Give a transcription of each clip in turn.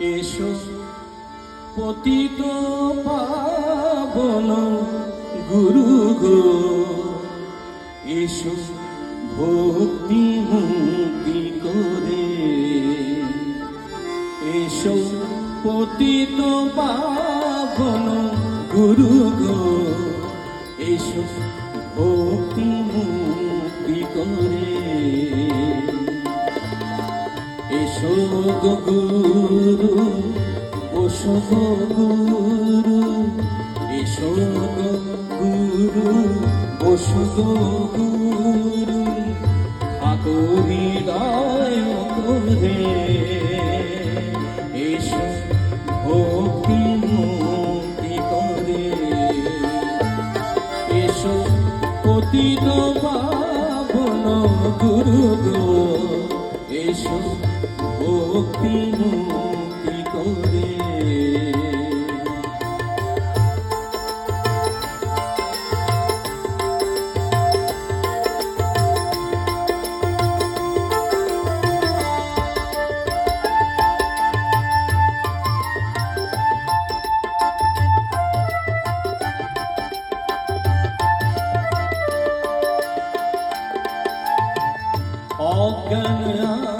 এসো, পতিত পাবন গুরু গো। এসো ভক্তি মুক্তি করে। এসো, পতিত পাবন গুরু গো। এসো ভক্তি মুক্তি গুরু গো গুরু এসো গুরু গো গুরু ঠাকুর হৃদয় করে এসো ভক্তি মুক্তি করে। এসো পতিত পাবন গুরু গো এসো ভক্তি মুক্তি করে। অজ্ঞান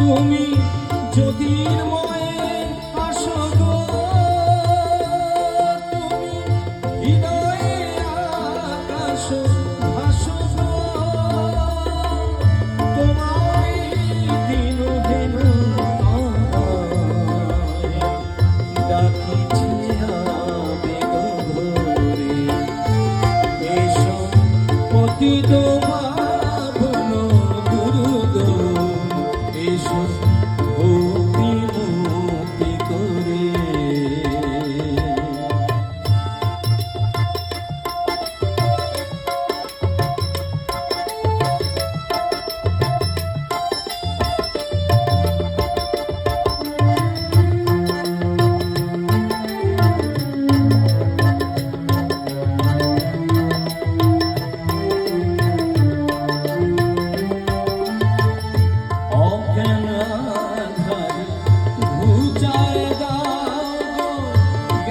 তুমি জ্যোতির্ময়ে